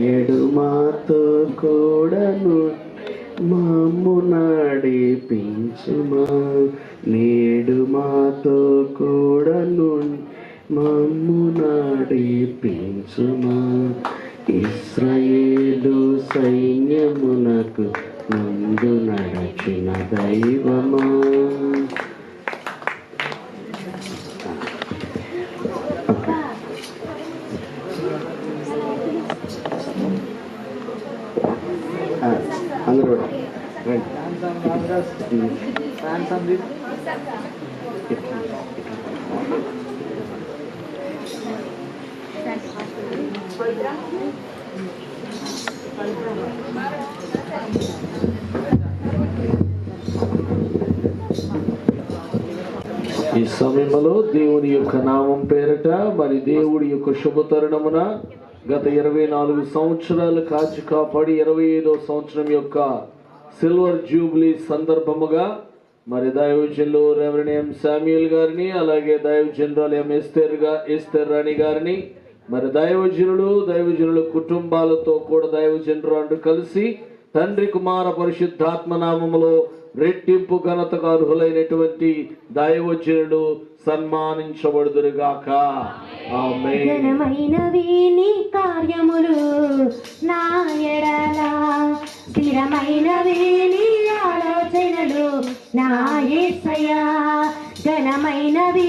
ఏడు మాతో కూడాను మాము నడిపించుమా. నేడు మాతో కూడాను మాము నడిపించుమా. ఇస్రయేలు సైన్యమునకు ముందు నడచిన దైవమా. అందరూ కూడా. ఈ సమయంలో దేవుని యొక్క నామం పేరట మరి దేవుడి యొక్క శుభతరుణమున గత ఇరవై నాలుగు సంవత్సరాలు కాచి కాపాడి ఇరవై ఐదో సంవత్సరం యొక్క సిల్వర్ జూబ్లీ సందర్భముగా మరి దైవజనులు రెవరెండ్ ఎం శామ్యుల్ గారిని అలాగే దైవజనరాలు ఎం ఎస్తేర్గా ఎస్తేర్ రాణి గారిని మరి దైవజనులు దైవజనుల కుటుంబాలతో కూడా దైవజనులు కలిసి తండ్రి కుమార పరిశుద్ధాత్మ నామములో రెట్టింపు ఘనతకు అర్హులైనటువంటి దైవజనులు సన్మానించబడుదురుగాక. ఆమేన్. ఘనమైనవి కార్యములు నా ఎడల స్థిరమైనవి ఆలోచనలు నా యేసయ్యా ఘనమైనవి